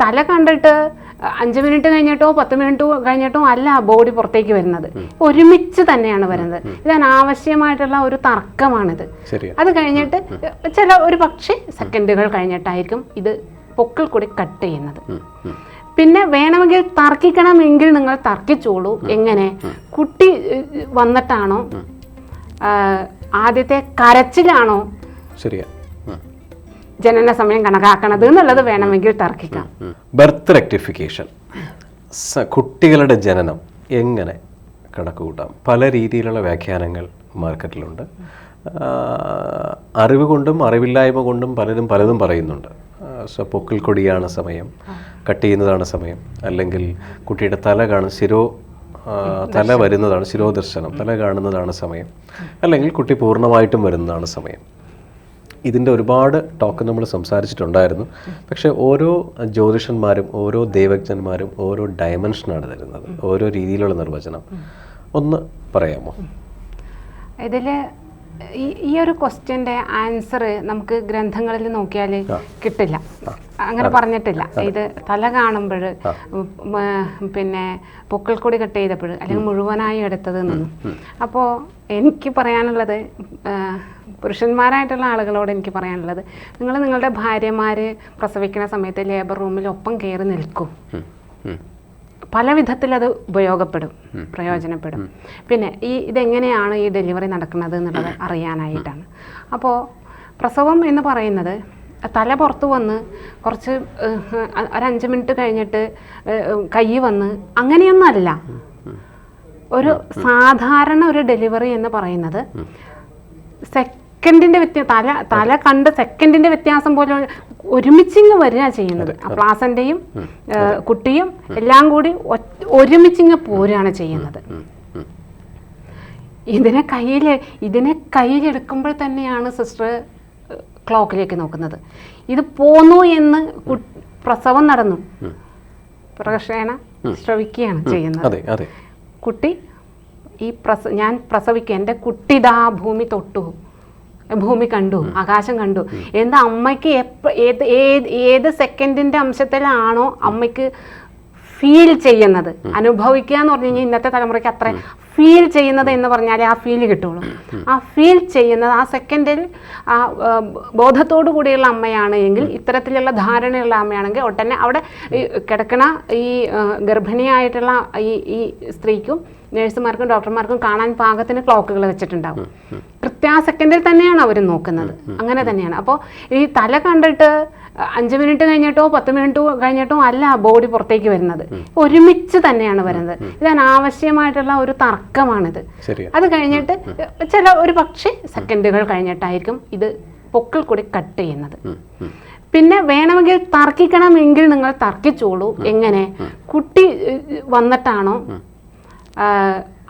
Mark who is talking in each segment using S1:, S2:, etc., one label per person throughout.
S1: തല കണ്ടിട്ട് അഞ്ച് മിനിറ്റ് കഴിഞ്ഞിട്ടോ പത്ത് മിനിറ്റ് കഴിഞ്ഞിട്ടോ അല്ല ബോഡി പുറത്തേക്ക് വരുന്നത്. ഒരുമിച്ച് തന്നെയാണ് വരുന്നത്. ഇത് അനാവശ്യമായിട്ടുള്ള ഒരു തർക്കമാണിത്. അത് കഴിഞ്ഞിട്ട് ചില ഒരു പക്ഷേ സെക്കൻഡുകൾ കഴിഞ്ഞിട്ടായിരിക്കും ഇത് പൊക്കിൾ കൂടി കട്ട് ചെയ്യുന്നത്. പിന്നെ വേണമെങ്കിൽ തർക്കിക്കണമെങ്കിൽ നിങ്ങൾ തർക്കിച്ചോളൂ. എങ്ങനെ? കുട്ടി വന്നിട്ടാണോ? ആദ്യത്തെ കരച്ചിലാണോ?
S2: ശരിയാ.
S1: ജനന സമയം കണക്കാക്കണത് എന്നുള്ളത് വേണമെങ്കിൽ തർക്കിക്കാം.
S2: ബർത്ത് റെക്ടിഫിക്കേഷൻ കുട്ടികളുടെ ജനനം എങ്ങനെ കണക്ക് കൂട്ടാം പല രീതിയിലുള്ള വ്യാഖ്യാനങ്ങൾ മാർക്കറ്റിലുണ്ട്. അറിവ് കൊണ്ടും അറിവില്ലായ്മ കൊണ്ടും പലരും പലതും പറയുന്നുണ്ട്. സോ പൊക്കിൽ കൊടിയാണ് സമയം കട്ട് ചെയ്യുന്നതാണ് സമയം അല്ലെങ്കിൽ കുട്ടിയുടെ തല കാണും ശിരോ തല വരുന്നതാണ് ശിരോദർശനം തല കാണുന്നതാണ് സമയം അല്ലെങ്കിൽ കുട്ടി പൂർണമായിട്ടും വരുന്നതാണ് സമയം. ഇതിന്റെ ഒരുപാട് ടോക്ക് നമ്മൾ സംസാരിച്ചിട്ടുണ്ടായിരുന്നു. പക്ഷേ ഓരോ ജ്യോതിഷന്മാരും ഓരോ ദൈവജ്ഞന്മാരും ഓരോ ഡയമെൻഷനാണ് തരുന്നത്. ഓരോ രീതിയിലുള്ള നിർവചനം. ഒന്ന് പറയാമോ?
S1: ഇതിൽ ഈ ഒരു ക്വസ്റ്റ്യന്റെ ആൻസർ നമുക്ക് ഗ്രന്ഥങ്ങളിൽ നോക്കിയാൽ കിട്ടില്ല. അങ്ങനെ പറഞ്ഞിട്ടില്ല. ഇത് തല കാണുമ്പോൾ പിന്നെ പൊക്കിൾക്കൊടി കട്ട് ചെയ്തപ്പോൾ അല്ലെങ്കിൽ മുഴുവനായി എടുത്തത് നിന്നും. അപ്പോൾ എനിക്ക് പറയാനുള്ളത് പുരുഷന്മാരായിട്ടുള്ള ആളുകളോട് എനിക്ക് പറയാനുള്ളത് നിങ്ങൾ നിങ്ങളുടെ ഭാര്യമാർ പ്രസവിക്കുന്ന സമയത്ത് ലേബർ റൂമിൽ ഒപ്പം കയറി നിൽക്കും. പല വിധത്തിൽ അത് ഉപയോഗപ്പെടും പ്രയോജനപ്പെടും. പിന്നെ ഈ ഇതെങ്ങനെയാണ് ഈ ഡെലിവറി നടക്കുന്നത് എന്നുള്ളത് അറിയാനായിട്ടാണ്. അപ്പോൾ പ്രസവം എന്ന് പറയുന്നത് തല പുറത്ത് വന്ന് കുറച്ച് ഒരഞ്ച് മിനിറ്റ് കഴിഞ്ഞിട്ട് കൈ വന്ന് അങ്ങനെയൊന്നല്ല ഒരു സാധാരണ ഒരു ഡെലിവറി എന്ന് പറയുന്നത് സെക്കൻഡിന്റെ വ്യത്യാസം തല തല കണ്ട് സെക്കൻഡിന്റെ വ്യത്യാസം പോലെ ഒരുമിച്ചിങ്ങ് വരിക ചെയ്യുന്നത്. പ്ലാസന്റെയും കുട്ടിയും എല്ലാം കൂടി ഒരുമിച്ചിങ് ഒരുമിച്ചിങ്ങ് പോരുകയാണ് ചെയ്യുന്നത്. ഇതിനെ കയ്യിൽ ഇതിനെ കയ്യിലെടുക്കുമ്പോൾ തന്നെയാണ് സിസ്റ്റർ ക്ലോക്കിലേക്ക് നോക്കുന്നത്. ഇത് പോന്നു എന്ന് പ്രസവം നടന്നു. പ്രകർഷേണ ശ്രവിക്കുകയാണ് ചെയ്യുന്നത്. കുട്ടി ഈ പ്രസ ഞാൻ പ്രസവിക്കുക എന്റെ കുട്ടി ദാ ഭൂമി തൊട്ടു. ഭൂമി കണ്ടു ആകാശം കണ്ടു. എന്താ അമ്മയ്ക്ക് ഏത് ഏത് സെക്കൻഡിന്റെ അംശത്തിലാണോ അമ്മയ്ക്ക് ഫീൽ ചെയ്യുന്നത് അനുഭവിക്കുക എന്ന് പറഞ്ഞു കഴിഞ്ഞാൽ ഇന്നത്തെ തലമുറയ്ക്ക് അത്ര ഫീൽ ചെയ്യുന്നത് എന്ന് പറഞ്ഞാൽ ആ ഫീൽ കിട്ടുള്ളൂ. ആ ഫീൽ ചെയ്യുന്നത് ആ സെക്കൻഡിൽ ആ ബോധത്തോടു കൂടിയുള്ള അമ്മയാണ് എങ്കിൽ ഇത്തരത്തിലുള്ള ധാരണയുള്ള അമ്മയാണെങ്കിൽ ഒട്ടന്നെ അവിടെ ഈ കിടക്കണ ഈ ഗർഭിണിയായിട്ടുള്ള ഈ ഈ സ്ത്രീക്കും നഴ്സുമാർക്കും ഡോക്ടർമാർക്കും കാണാൻ പാകത്തിന് ക്ലോക്കുകൾ വെച്ചിട്ടുണ്ടാവും. കൃത്യ ആ സെക്കൻഡിൽ തന്നെയാണ് അവർ നോക്കുന്നത്. അങ്ങനെ തന്നെയാണ്. അപ്പോൾ ഈ തല കണ്ടിട്ട് അഞ്ച് മിനിറ്റ് കഴിഞ്ഞിട്ടോ പത്ത് മിനിറ്റ് കഴിഞ്ഞിട്ടോ അല്ല ബോഡി പുറത്തേക്ക് വരുന്നത്. ഒരുമിച്ച് തന്നെയാണ് വരുന്നത്. ഇത് അനാവശ്യമായിട്ടുള്ള ഒരു തർക്കമാണിത്. അത് കഴിഞ്ഞിട്ട് ചില ഒരു പക്ഷേ സെക്കൻഡുകൾ കഴിഞ്ഞിട്ടായിരിക്കും ഇത് പൊക്കിൽ കൂടി കട്ട് ചെയ്യുന്നത്. പിന്നെ വേണമെങ്കിൽ തർക്കിക്കണമെങ്കിൽ നിങ്ങൾ തർക്കിച്ചോളൂ. എങ്ങനെ? കുട്ടി വന്നിട്ടാണോ? ആ,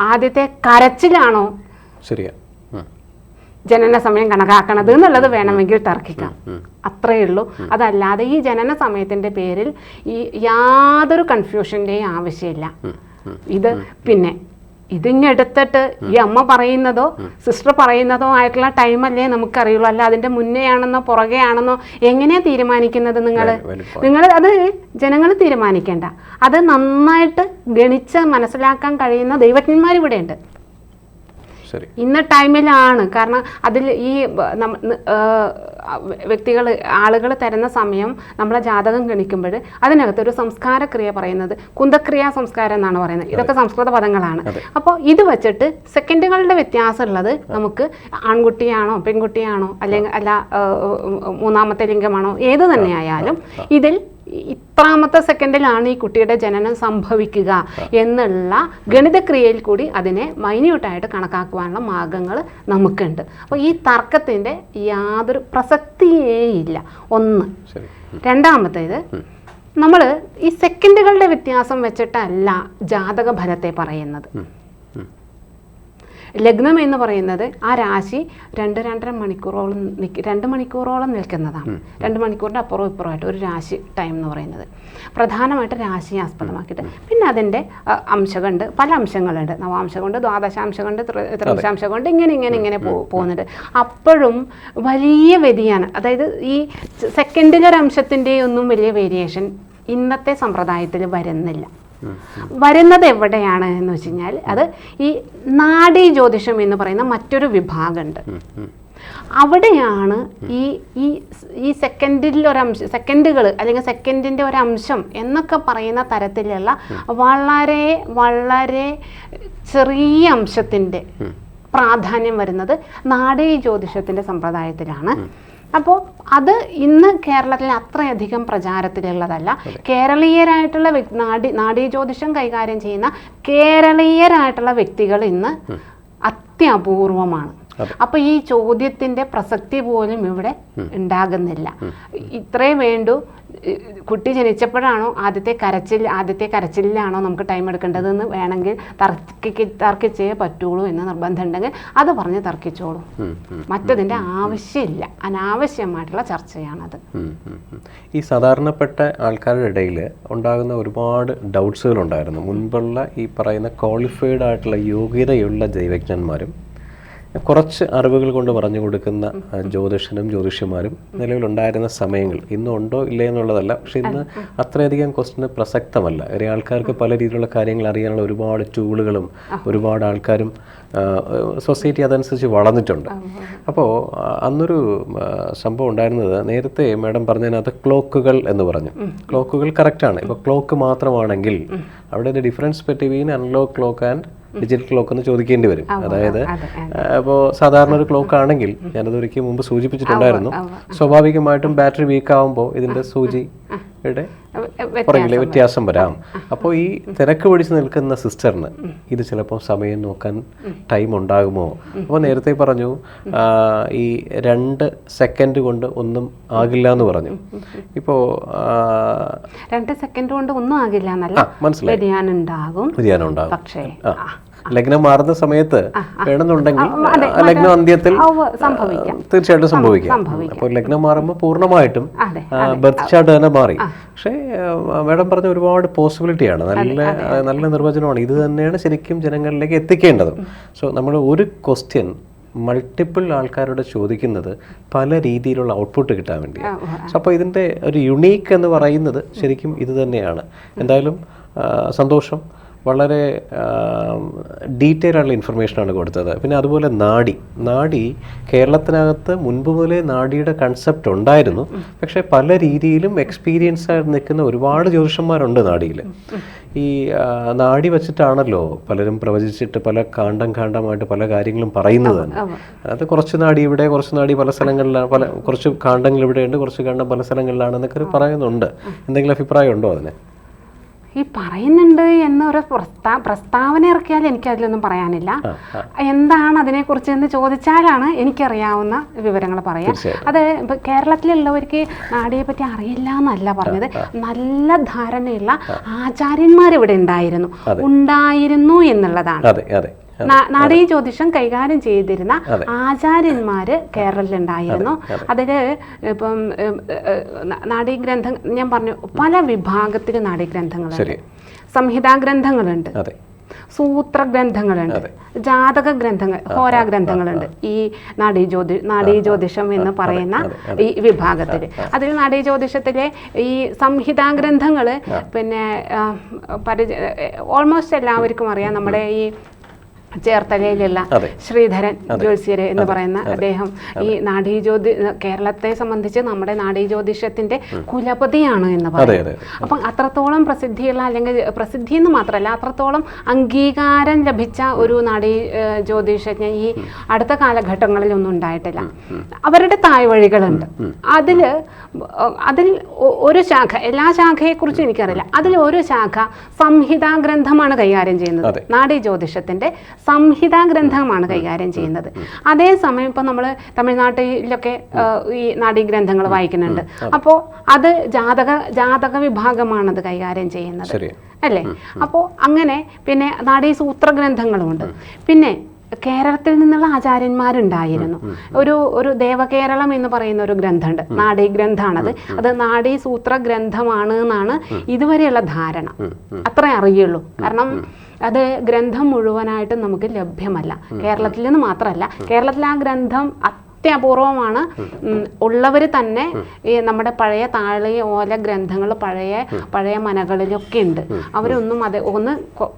S1: ആദ്യത്തെ കരച്ചിലാണോ?
S2: ശരിയാ.
S1: ജനന സമയം കണക്കാക്കണത് എന്നുള്ളത് വേണമെങ്കിൽ തർക്കിക്കാം. അത്രയേ ഉള്ളൂ. അതല്ലാതെ ഈ ജനന സമയത്തിന്റെ പേരിൽ ഈ യാതൊരു കൺഫ്യൂഷന്റെയും ആവശ്യമില്ല. ഇത് പിന്നെ ഇതിങ്ങെടുത്തിട്ട് ഈ അമ്മ പറയുന്നതോ സിസ്റ്റർ പറയുന്നതോ ആയിട്ടുള്ള ടൈമല്ലേ നമുക്കറിയുള്ളൂ. അല്ല അതിന്റെ മുന്നേ ആണെന്നോ പുറകെ ആണെന്നോ എങ്ങനെയാ തീരുമാനിക്കുന്നത് നിങ്ങൾ. നിങ്ങൾ അത് ജനങ്ങൾ തീരുമാനിക്കേണ്ട. അത് നന്നായിട്ട് ഗണിച്ച് മനസ്സിലാക്കാൻ കഴിയുന്ന ദൈവജ്ഞന്മാർ ഇവിടെയുണ്ട്
S2: ശരി.
S1: ഇന്ന ടൈമിലാണ്. കാരണം അതിൽ ഈ വ്യക്തികൾ ആളുകൾ തരുന്ന സമയം നമ്മളെ ജാതകം ഗണിക്കുമ്പോൾ അതിനകത്ത് ഒരു സംസ്കാരക്രിയ പറയുന്നത് കുന്തക്രിയ സംസ്കാരം എന്നാണ് പറയുന്നത്. ഇതൊക്കെ സംസ്കൃത പദങ്ങളാണ്. അപ്പോൾ ഇത് വെച്ചിട്ട് സെക്കൻഡുകളുടെ വ്യത്യാസമുള്ളത് നമുക്ക് ആൺകുട്ടിയാണോ പെൺകുട്ടിയാണോ അല്ലെങ്കിൽ അല്ല മൂന്നാമത്തെ ലിംഗമാണോ ഏത് തന്നെയായാലും ഇതിൽ ഇത്രാമത്തെ സെക്കൻഡിലാണ് ഈ കുട്ടിയുടെ ജനനം സംഭവിക്കുക എന്നുള്ള ഗണിതക്രിയയിൽ കൂടി അതിനെ മൈന്യൂട്ടായിട്ട് കണക്കാക്കുവാനുള്ള മാർഗങ്ങൾ നമുക്കുണ്ട് അപ്പോൾ ഈ തർക്കത്തിന്റെ യാതൊരു പ്രസക്തിയേ ഇല്ല ഒന്ന് രണ്ടാമത്തേത് നമ്മൾ ഈ സെക്കൻഡുകളുടെ വ്യത്യാസം വെച്ചിട്ടല്ല ജാതക ഫലത്തെ പറയുന്നത്. ലഗ്നം എന്ന് പറയുന്നത് ആ രാശി രണ്ട് രണ്ടര മണിക്കൂറോളം നിൽക്ക് രണ്ട് മണിക്കൂറോളം നിൽക്കുന്നതാണ്. രണ്ട് മണിക്കൂറിന്റെ അപ്പുറവും ഇപ്പുറമായിട്ട് ഒരു രാശി ടൈം എന്ന് പറയുന്നത്. പ്രധാനമായിട്ട് രാശിയെ ആസ്പദമാക്കിയിട്ട്. പിന്നെ അതിന്റെ അംശകണ്ട് അംശമുണ്ട് പല അംശങ്ങളുണ്ട്. നവാംശമുണ്ട് ദ്വാദശാംശമുണ്ട് ത്രി- ത്രിദശാംശമുണ്ട് ഇങ്ങനെ ഇങ്ങനെ ഇങ്ങനെ പോകുന്നുണ്ട്. അപ്പോഴും വലിയ വ്യതിയാനം അതായത് ഈ സെക്കൻഡിലൊരംശത്തിന്റെ ഒന്നും വലിയ വേരിയേഷൻ ഇന്നത്തെ സമ്പ്രദായത്തിൽ വരുന്നില്ല. വരുന്നത് എവിടെയാണ് എന്ന് വെച്ച് കഴിഞ്ഞാൽ അത് ഈ നാഡീ ജ്യോതിഷം എന്ന് പറയുന്ന മറ്റൊരു വിഭാഗമുണ്ട്. അവിടെയാണ് ഈ ഈ ഈ സെക്കൻഡിൽ ഒരംശം സെക്കൻഡുകൾ അല്ലെങ്കിൽ സെക്കൻഡിന്റെ ഒരംശം എന്നൊക്കെ പറയുന്ന തരത്തിലുള്ള വളരെ വളരെ ചെറിയ അംശത്തിന്റെ പ്രാധാന്യം വരുന്നത് നാടീ ജ്യോതിഷത്തിന്റെ സമ്പ്രദായത്തിലാണ്. അപ്പോൾ അത് ഇന്ന് കേരളത്തിൽ അത്രയധികം പ്രചാരത്തിലുള്ളതല്ല. കേരളീയരായിട്ടുള്ള നാടി നാടീ ജ്യോതിഷം കൈകാര്യം ചെയ്യുന്ന കേരളീയരായിട്ടുള്ള വ്യക്തികൾ ഇന്ന് അത്യപൂർവമാണ്. അപ്പൊ ഈ ചോദ്യത്തിന്റെ പ്രസക്തി പോലും ഇവിടെ ഉണ്ടാകുന്നില്ല. ഇത്രേ വേണ്ടു. കുട്ടി ജനിച്ചപ്പോഴാണോ ആദ്യത്തെ കരച്ചിൽ ആദ്യത്തെ കരച്ചിലാണോ നമുക്ക് ടൈം എടുക്കേണ്ടതെന്ന് വേണമെങ്കിൽ തർക്കിക്ക് തർക്കിച്ചേ പറ്റുള്ളൂ എന്ന് നിർബന്ധം ഉണ്ടെങ്കിൽ അത് പറഞ്ഞ് തർക്കിച്ചോളൂ. മറ്റതിന്റെ ആവശ്യമില്ല. അനാവശ്യമായിട്ടുള്ള ചർച്ചയാണത്.
S2: ഈ സാധാരണപ്പെട്ട ആൾക്കാരുടെ ഇടയിൽ ഉണ്ടാകുന്ന ഒരുപാട് ഡൗട്ട്സുകൾ ഉണ്ടായിരുന്നു മുൻപുള്ള ഈ പറയുന്ന ക്വാളിഫൈഡ് ആയിട്ടുള്ള യോഗ്യതയുള്ള ദൈവജ്ഞന്മാരും കുറച്ച് അറിവുകൾ കൊണ്ട് പറഞ്ഞു കൊടുക്കുന്ന ജ്യോതിഷനും ജ്യോതിഷ്യന്മാരും നിലവിലുണ്ടായിരുന്ന സമയങ്ങൾ. ഇന്നും ഉണ്ടോ ഇല്ലേ എന്നുള്ളതല്ല. പക്ഷെ ഇന്ന് അത്രയധികം ക്വസ്റ്റിന് പ്രസക്തമല്ല. ഒരു ആൾക്കാർക്ക് പല രീതിയിലുള്ള കാര്യങ്ങൾ അറിയാനുള്ള ഒരുപാട് ടൂളുകളും ഒരുപാട് ആൾക്കാരും സൊസൈറ്റി അതനുസരിച്ച് വളർന്നിട്ടുണ്ട്. അപ്പോൾ അന്നൊരു സംഭവം ഉണ്ടായിരുന്നത് നേരത്തെ മാഡം പറഞ്ഞതിനകത്ത് ക്ലോക്കുകൾ എന്ന് പറഞ്ഞു. ക്ലോക്കുകൾ കറക്റ്റാണ് ഇപ്പോൾ ക്ലോക്ക് മാത്രമാണെങ്കിൽ അവിടെ difference between analog clock and digital clock എന്ന് ചോദിക്കേണ്ടി വരും. അതായത്
S1: അതെ
S2: അപ്പോൾ സാധാരണ ഒരു ക്ലോക്ക് ആണെങ്കിൽ ഞാനത് ഒരിക്കൽ മുമ്പ് സൂചിപ്പിച്ചിട്ടുണ്ടായിരുന്നു. സ്വാഭാവികമായിട്ടും ബാറ്ററി വീക്ക് ആകുമ്പോൾ ഇതിന്റെ സൂചിയുടെ പുറകിലെ വ്യത്യാസം വരാം. അപ്പോൾ ഈ തിരക്ക് പിടിച്ച് നിൽക്കുന്ന സിസ്റ്ററിന് ഇത് ചിലപ്പോൾ സമയം നോക്കാൻ ടൈം ഉണ്ടാകുമോ? അപ്പോൾ നേരത്തെ പറഞ്ഞു ഈ രണ്ട് സെക്കൻഡ് കൊണ്ട് ഒന്നും ആകില്ല എന്ന് പറഞ്ഞു. ഇപ്പോ
S1: രണ്ട് സെക്കൻഡ് കൊണ്ട് ഒന്നും ആകില്ല എന്നല്ല.
S2: മനസ്സിലായി.
S1: വ്യതിയാനം ഉണ്ടാകും.
S2: വ്യതിയാനം ഉണ്ടാകും.
S1: പക്ഷേ.
S2: ലഗ്നം മാറുന്ന സമയത്ത് വേണമെന്നുണ്ടെങ്കിൽ ലഗ്നം അന്ത്യത്തിൽ തീർച്ചയായിട്ടും സംഭവിക്കാം. അപ്പോൾ ലഗ്നം മാറുമ്പോൾ
S1: പൂർണമായിട്ടും
S2: ബർത്ത് ചാർട്ട് തന്നെ മാറി. പക്ഷേ മേഡം പറഞ്ഞ ഒരുപാട് പോസിബിലിറ്റിയാണ് നല്ല നല്ല നിർവചനമാണ്. ഇത് തന്നെയാണ് ശരിക്കും ജനങ്ങളിലേക്ക് എത്തിക്കേണ്ടത്. സോ നമ്മൾ ഒരു ക്വസ്റ്റ്യൻ മൾട്ടിപ്പിൾ ആൾക്കാരോട് ചോദിക്കുന്നത് പല രീതിയിലുള്ള ഔട്ട്പുട്ട് കിട്ടാൻ വേണ്ടി സോ അപ്പോൾ ഇതിന്റെ ഒരു യുണീക്ക് എന്ന് പറയുന്നത് ശരിക്കും ഇത് തന്നെയാണ്. എന്തായാലും സന്തോഷം. വളരെ ഡീറ്റെയിൽ ആയിട്ടുള്ള ഇൻഫർമേഷനാണ് കൊടുത്തത്. പിന്നെ അതുപോലെ നാഡി. നാഡി കേരളത്തിനകത്ത് മുൻപ് മുതലേ നാഡിയുടെ കൺസെപ്റ്റ് ഉണ്ടായിരുന്നു. പക്ഷേ പല രീതിയിലും എക്സ്പീരിയൻസ് ആയി നിൽക്കുന്ന ഒരുപാട് ജ്യോതിഷന്മാരുണ്ട് നാടിയിൽ. ഈ നാടി വച്ചിട്ടാണല്ലോ പലരും പ്രവചിച്ചിട്ട് പല കാണ്ടം കാണ്ടമായിട്ട് പല കാര്യങ്ങളും പറയുന്നത് തന്നെ. അത് കുറച്ച് നാടി ഇവിടെ കുറച്ച് നാടി പല സ്ഥലങ്ങളിലാണ് പല കുറച്ച് കാണ്ടങ്ങൾ ഇവിടെയുണ്ട് കുറച്ച് കാണ്ടം പല സ്ഥലങ്ങളിലാണെന്നൊക്കെ പറയുന്നുണ്ട്. എന്തെങ്കിലും അഭിപ്രായം ഉണ്ടോ അതിന്?
S1: ഈ പറയുന്നുണ്ട് എന്നൊരു പ്രസ്താ പ്രസ്താവന ഇറക്കിയാൽ എനിക്ക് അതിലൊന്നും പറയാനില്ല. എന്താണ് അതിനെക്കുറിച്ച് എന്ന് ചോദിച്ചാലാണ് എനിക്കറിയാവുന്ന വിവരങ്ങൾ പറയാം. അത് ഇപ്പൊ കേരളത്തിലുള്ളവർക്ക് നാടിയെ പറ്റി അറിയില്ല എന്നല്ല പറഞ്ഞത്. നല്ല ധാരണയുള്ള ആചാര്യന്മാർ ഇവിടെ ഉണ്ടായിരുന്നു. ഉണ്ടായിരുന്നു എന്നുള്ളതാണ്. നാടീ ജ്യോതിഷം കൈകാര്യം ചെയ്തിരുന്ന ആചാര്യന്മാര് കേരളത്തിലുണ്ടായിരുന്നു. അതിൽ ഇപ്പം നാടീ ഗ്രന്ഥം ഞാൻ പറഞ്ഞു പല വിഭാഗത്തിൽ നാഡീഗ്രന്ഥങ്ങളുണ്ട്
S2: ശരി.
S1: സംഹിതാ ഗ്രന്ഥങ്ങളുണ്ട് സൂത്ര ഗ്രന്ഥങ്ങളുണ്ട് ജാതക ഗ്രന്ഥങ്ങൾ ഹോരാ ഗ്രന്ഥങ്ങളുണ്ട് ഈ നാടീ ജ്യോതി നാടീ ജ്യോതിഷം എന്ന് പറയുന്ന ഈ വിഭാഗത്തിൽ അതിൽ നാടീ ജ്യോതിഷത്തിലെ ഈ സംഹിതാ ഗ്രന്ഥങ്ങൾ പിന്നെ പരിച ഓൾമോസ്റ്റ് എല്ലാവർക്കും അറിയാം. നമ്മുടെ ഈ ചേർത്തലയിലുള്ള ശ്രീധരൻ ജ്യോത്സ്യര് എന്ന് പറയുന്ന അദ്ദേഹം ഈ നാഡീ ജ്യോതി കേരളത്തെ സംബന്ധിച്ച് നമ്മുടെ നാഡീ ജ്യോതിഷത്തിന്റെ കുലപതിയാണ് എന്ന്
S2: പറയുന്നത്
S1: അപ്പൊ അത്രത്തോളം പ്രസിദ്ധിയുള്ള അല്ലെങ്കിൽ പ്രസിദ്ധി എന്ന് മാത്രമല്ല അത്രത്തോളം അംഗീകാരം ലഭിച്ച ഒരു നാഡീ ജ്യോതിഷജ്ഞ ഈ അടുത്ത കാലഘട്ടങ്ങളിലൊന്നും ഉണ്ടായിട്ടില്ല. അവരുടെ തായ്വഴികളുണ്ട് അതിൽ അതിൽ ഒരു ശാഖ എല്ലാ ശാഖയെക്കുറിച്ചും എനിക്കറിയില്ല. അതിൽ ഒരു ശാഖ സംഹിതാ ഗ്രന്ഥമാണ് കൈകാര്യം ചെയ്യുന്നത്.
S2: നാടീ
S1: നാഡീ ജ്യോതിഷത്തിന്റെ സംഹിതാ ഗ്രന്ഥമാണ് കൈകാര്യം ചെയ്യുന്നത്. അതേസമയം ഇപ്പം നമ്മൾ തമിഴ്നാട്ടിലൊക്കെ ഈ നാഡീഗ്രന്ഥങ്ങൾ വായിക്കുന്നുണ്ട്. അപ്പോൾ അത് ജാതക ജാതക വിഭാഗമാണ് അത് കൈകാര്യം ചെയ്യുന്നത്. അല്ലേ? അപ്പോൾ അങ്ങനെ പിന്നെ നാടീ സൂത്ര ഗ്രന്ഥങ്ങളുമുണ്ട് പിന്നെ കേരളത്തിൽ നിന്നുള്ള ആചാര്യന്മാരുണ്ടായിരുന്നു. ഒരു ഒരു ദേവകേരളം എന്ന് പറയുന്ന ഒരു ഗ്രന്ഥമുണ്ട്. നാടീ ഗ്രന്ഥാണത് അത് നാടീ സൂത്ര ഗ്രന്ഥമാണ് എന്നാണ് ഇതുവരെയുള്ള ധാരണ. അത്രേ അറിയുള്ളൂ. കാരണം അത് ഗ്രന്ഥം മുഴുവനായിട്ടും നമുക്ക് ലഭ്യമല്ല. കേരളത്തിൽ നിന്ന് മാത്രമല്ല. കേരളത്തിൽ ആ ഗ്രന്ഥം അത്യപൂർവമാണ്. ഉള്ളവർ തന്നെ ഈ നമ്മുടെ പഴയ താളി ഓല ഗ്രന്ഥങ്ങൾ പഴയ പഴയ മനകളിലൊക്കെ ഉണ്ട്. അവരൊന്നും അത് ഒന്ന്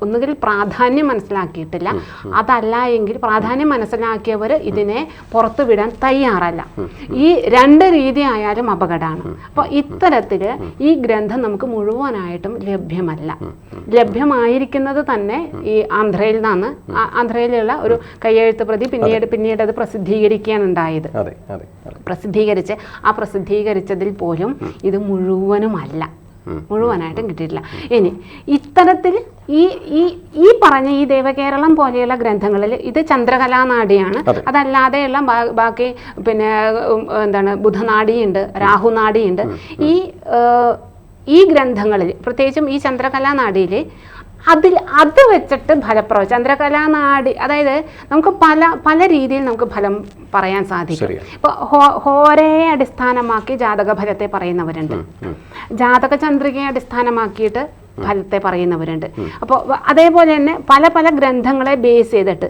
S1: ഒന്നുകിൽ പ്രാധാന്യം മനസ്സിലാക്കിയിട്ടില്ല. അതല്ല എങ്കിൽ പ്രാധാന്യം മനസ്സിലാക്കിയവർ ഇതിനെ പുറത്തു വിടാൻ തയ്യാറല്ല. ഈ രണ്ട് രീതി ആയാലും അപകടമാണ്. അപ്പോൾ ഇത്തരത്തിൽ ഈ ഗ്രന്ഥം നമുക്ക് മുഴുവനായിട്ടും ലഭ്യമല്ല. ലഭ്യമായിരിക്കുന്നത് തന്നെ ഈ ആന്ധ്രയിൽ നിന്നാണ് ആന്ധ്രയിലുള്ള ഒരു കയ്യെഴുത്ത് പ്രതി പിന്നീട് പിന്നീട് അത് പ്രസിദ്ധീകരിക്കുകയാണ് ഉണ്ടായത്.
S2: അതെ
S1: പ്രസിദ്ധീകരിച്ച് ആ പ്രസിദ്ധീകരിച്ചതിൽ പോലും ഇത് മുഴുവനുമല്ല. മുഴുവനായിട്ടും കിട്ടിയിട്ടില്ല. ഇനി ഇത്തരത്തിൽ ഈ ഈ ഈ പറഞ്ഞ ഈ ദേവകേരളം പോലെയുള്ള ഗ്രന്ഥങ്ങളിൽ ഇത് ചന്ദ്രകലാനാടിയാണ്. അതല്ലാതെയുള്ള ബാക്കി പിന്നെ എന്താണ് ബുധനാടിയുണ്ട് രാഹുനാടിയുണ്ട്. ഈ ഈ ഗ്രന്ഥങ്ങളിൽ പ്രത്യേകിച്ചും ഈ ചന്ദ്രകലാനാടിയിൽ അതിൽ അത് വെച്ചിട്ട് ഫലപ്രവ ചന്ദ്രകലാനാടി അതായത് നമുക്ക് പല പല രീതിയിൽ നമുക്ക് ഫലം പറയാൻ സാധിക്കും.
S2: ഇപ്പൊ
S1: ഇപ്പോൾ ഹോ ഹോരയെ അടിസ്ഥാനമാക്കി ജാതക ഫലത്തെ പറയുന്നവരുണ്ട്. ജാതക ചന്ദ്രികയെ അടിസ്ഥാനമാക്കിയിട്ട് ഫലത്തെ പറയുന്നവരുണ്ട്. അപ്പോൾ അതേപോലെ തന്നെ പല പല ഗ്രന്ഥങ്ങളെ ബേസ് ചെയ്തിട്ട്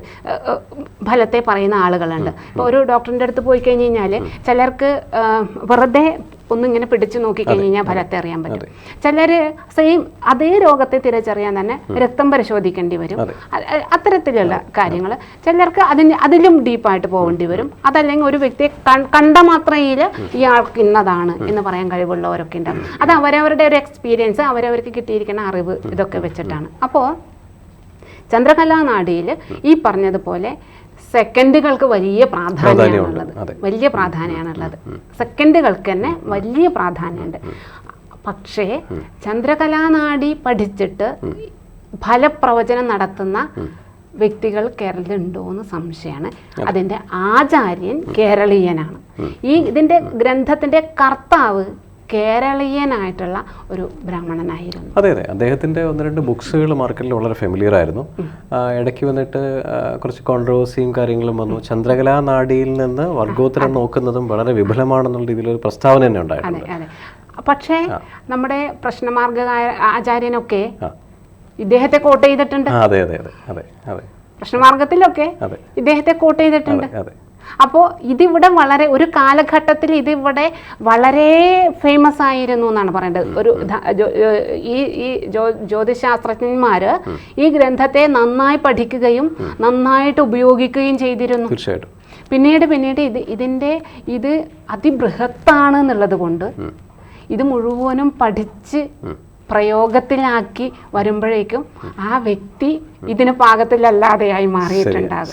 S1: ഫലത്തെ പറയുന്ന ആളുകളുണ്ട്. ഇപ്പോൾ ഒരു ഡോക്ടറിന്റെ അടുത്ത് പോയി കഴിഞ്ഞ് കഴിഞ്ഞാൽ ചിലർക്ക് വെറുതെ ഒന്നിങ്ങനെ പിടിച്ചു നോക്കിക്കഴിഞ്ഞാൽ കഴിഞ്ഞ് കഴിഞ്ഞാൽ ഫലത്തെ അറിയാൻ പറ്റും. ചിലർ സെയിം അതേ രോഗത്തെ തിരിച്ചറിയാൻ തന്നെ രക്തം പരിശോധിക്കേണ്ടി വരും. അത്തരത്തിലുള്ള കാര്യങ്ങൾ ചിലർക്ക് അതിന് അതിലും ഡീപ്പായിട്ട് പോകേണ്ടി വരും. അതല്ലെങ്കിൽ ഒരു വ്യക്തിയെ കണ്ട മാത്രയിൽ ഇയാൾക്ക് ഇന്നതാണ് എന്ന് പറയാൻ കഴിവുള്ളവരൊക്കെ ഉണ്ടാവും. അത് അവരവരുടെ ഒരു എക്സ്പീരിയൻസ് അവരവർക്ക് കിട്ടിയിരിക്കുന്ന അറിവ് ഇതൊക്കെ വെച്ചിട്ടാണ്. അപ്പോൾ ചന്ദ്രകലാനാടിയിൽ ഈ പറഞ്ഞതുപോലെ സെക്കൻഡുകൾക്ക് വലിയ പ്രാധാന്യമാണുള്ളത്. വലിയ പ്രാധാന്യമാണുള്ളത്. സെക്കൻഡുകൾക്ക് തന്നെ വലിയ പ്രാധാന്യമുണ്ട്. പക്ഷേ ചന്ദ്രകലാനാടി പഠിച്ചിട്ട് ഫലപ്രവചനം നടത്തുന്ന വ്യക്തികൾ കേരളത്തിൽ ഉണ്ടോ എന്ന് സംശയമാണ് അതിന്റെ ആചാര്യൻ കേരളീയനാണ്. ഈ ഇതിന്റെ ഗ്രന്ഥത്തിന്റെ കർത്താവ് കേരളീയനായിട്ടുള്ള ഒരു ബ്രാഹ്മണനായിരുന്നു.
S2: അതെ അതെ. അദ്ദേഹത്തിന്റെ ഒന്ന് രണ്ട് ബുക്സുകൾ മാർക്കറ്റിൽ വളരെ ഫെമിലിയർ ആയിരുന്നു. ഇടയ്ക്ക് വന്നിട്ട് കുറച്ച് കോൺട്രവേഴ്സിയും കാര്യങ്ങളും വന്നു. ചന്ദ്രകലാ നാടിയിൽ നിന്ന് വർഗോത്തരം നോക്കുന്നതും വളരെ വിപുലമാണെന്നുള്ള രീതിയിലൊരു പ്രസ്താവന തന്നെ ഉണ്ടായിട്ടുണ്ട്.
S1: അതെ അതെ. പക്ഷേ നമ്മുടെ പ്രശ്നമാർഗ ആചാര്യനൊക്കെ ഇദ്ദേഹത്തെ കോട്ട് ചെയ്തിട്ടുണ്ട്.
S2: അതെ അതെ അതെ അതെ അതെ.
S1: പ്രശ്നമാർഗത്തിലൊക്കെ ഇദ്ദേഹത്തെ കോട്ട് ചെയ്തിട്ടുണ്ട്.
S2: അതെ അതെ.
S1: അപ്പോൾ ഇതിവിടെ വളരെ ഒരു കാലഘട്ടത്തിൽ ഇതിവിടെ വളരെ ഫേമസ് ആയിരുന്നു എന്നാണ് പറയുന്നത്. ഒരു ഈ ഈ ജ്യോ- ജ്യോതിശാസ്ത്രജ്ഞന്മാര് ഈ ഗ്രന്ഥത്തെ നന്നായി പഠിക്കുകയും നന്നായിട്ട് ഉപയോഗിക്കുകയും ചെയ്തിരുന്നു.
S2: തീർച്ചയായിട്ടും.
S1: പിന്നീട് പിന്നീട് ഇത് ഇതിന്റെ ഇത് അതിബൃഹത്താണ് എന്നുള്ളത് കൊണ്ട് ഇത് മുഴുവനും പഠിച്ച് പ്രയോഗത്തിലാക്കി വരുമ്പോഴേക്കും ആ വ്യക്തി ഇതിന് പാകത്തിലല്ലാതെയായി മാറിയിട്ടുണ്ടാകും.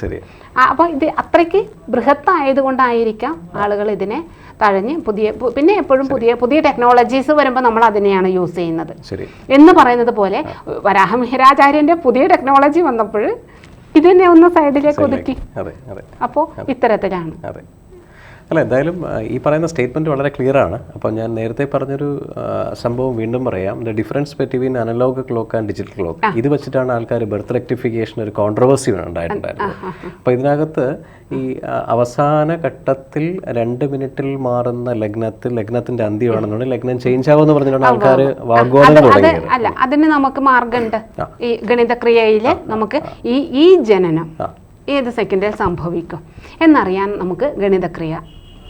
S1: അപ്പോൾ ഇത് അത്രയ്ക്ക് ബൃഹത്തായതുകൊണ്ടായിരിക്കാം ആളുകൾ ഇതിനെ തഴഞ്ഞ് പുതിയ പിന്നെ എപ്പോഴും പുതിയ പുതിയ ടെക്നോളജീസ് വരുമ്പോൾ നമ്മൾ അതിനെയാണ് യൂസ് ചെയ്യുന്നത്. എന്ന് പറയുന്നത് പോലെ വരാഹമിഹിരാചാര്യന്റെ പുതിയ ടെക്നോളജി വന്നപ്പോൾ ഇതിനെ ഒന്ന് സൈഡിലേക്ക് ഒതുക്കി. അപ്പോൾ ഇത്തരത്തിലാണ്.
S2: അതെ. അല്ല എന്തായാലും ഈ പറയുന്ന സ്റ്റേറ്റ്മെന്റ് വളരെ ക്ലിയർ ആണ്. അപ്പോൾ ഞാൻ നേരത്തെ പറഞ്ഞൊരു സംഭവം വീണ്ടും പറയാം. The difference between analog clock and digital clock ഇത് വെച്ചിട്ടാണ് ആൾക്കാർ ബർത്ത് റെക്ടിഫിക്കേഷൻ ഒരു കോൺട്രവേഴ്സി ഉണ്ടായിട്ടുണ്ടായിരുന്നത്. അപ്പോൾ ഇതിനകത്ത് ഈ അവസാന ഘട്ടത്തിൽ രണ്ട് മിനിറ്റിൽ മാറുന്ന ലഗ്നത്തിൽ ലഗ്നത്തിന്റെ അന്ത്യമാണെന്നുണ്ടെങ്കിൽ ലഗ്നം ചേഞ്ച് ആവുമെന്ന് പറഞ്ഞിട്ടാണ് ആൾക്കാർ വാഗ്വാദം തുടങ്ങിയത്.
S1: അല്ല അതിന് നമുക്ക് മാർഗമുണ്ട്. ഈ ഗണിതക്രിയയിൽ നമുക്ക് ഈ ഈ ജനനം ഏത് സെക്കൻഡിൽ സംഭവിക്കും എന്നറിയാൻ നമുക്ക് ഗണിതക്രിയ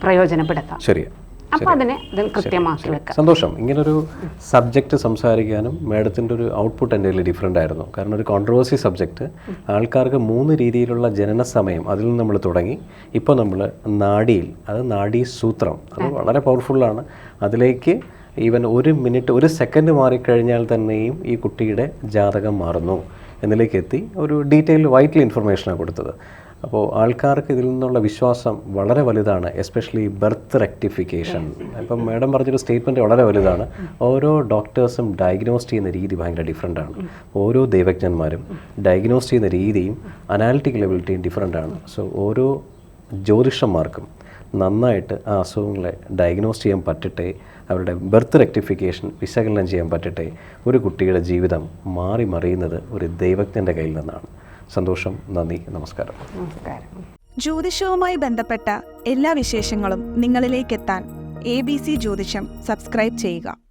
S1: പ്രയോജനപ്പെടുത്താം.
S2: ശരി.
S1: അപ്പോൾ അതിനെ കൃത്യമാക്കി വെക്കാം.
S2: സന്തോഷം. ഇങ്ങനൊരു സബ്ജക്റ്റ് സംസാരിക്കാനും മാഡത്തിന്റെ ഒരു ഔട്ട്പുട്ട് എന്റെ കയ്യിൽ ഡിഫറെന്റ് ആയിരുന്നു. കാരണം ഒരു കോൺട്രവേഴ്സി സബ്ജക്റ്റ് ആൾക്കാർക്ക് മൂന്ന് രീതിയിലുള്ള ജനന സമയം അതിൽ നിന്ന് നമ്മൾ തുടങ്ങി. ഇപ്പോൾ നമ്മൾ നാഡിയിൽ അത് നാഡീ സൂത്രം അത് വളരെ പവർഫുള്ളാണ് അതിലേക്ക് ഈവൻ ഒരു മിനിറ്റ് ഒരു സെക്കൻഡ് മാറിക്കഴിഞ്ഞാൽ തന്നെയും ഈ കുട്ടിയുടെ ജാതകം മാറുന്നു. എന്നിലേക്ക് എത്തി ഒരു ഡീറ്റെയിൽ വൈറ്റൽ ഇൻഫർമേഷനാണ് കൊടുത്തത്. അപ്പോൾ ആൾക്കാർക്ക് ഇതിൽ നിന്നുള്ള വിശ്വാസം വളരെ വലുതാണ് എസ്പെഷ്യലി ബർത്ത് റെക്ടിഫിക്കേഷൻ. ഇപ്പം മാഡം പറഞ്ഞൊരു സ്റ്റേറ്റ്മെന്റ് വളരെ വലുതാണ്. ഓരോ ഡോക്ടേഴ്സും ഡയഗ്നോസ് ചെയ്യുന്ന രീതി ഭയങ്കര ഡിഫറെന്റ് ആണ്. ഓരോ ദൈവജ്ഞന്മാരും ഡയഗ്നോസ് ചെയ്യുന്ന രീതിയും അനാലിറ്റിക്കൽ എബിലിറ്റിയും ഡിഫറെന്റ് ആണ്. സോ ഓരോ ജ്യോതിഷന്മാർക്കും നന്നായിട്ട് ആ അസുഖങ്ങളെ ഡയഗ്നോസ് ചെയ്യാൻ പറ്റട്ടെ അവരുടെ ബർത്ത് റെക്ടിഫിക്കേഷൻ വിശകലനം ചെയ്യാൻ പറ്റട്ടെ ഒരു കുട്ടിയുടെ ജീവിതം മാറി മറിയുന്നത് ഒരു ദൈവജ്ഞന്റെ കയ്യിൽ നിന്നാണ്. സന്തോഷം നന്ദി നമസ്കാരം.
S1: നമസ്കാരം.
S3: ജ്യോതിഷവുമായി ബന്ധപ്പെട്ട എല്ലാ വിശേഷങ്ങളും നിങ്ങളിലേക്കെത്താൻ A B C Jyothisham subscribe ചെയ്യുക.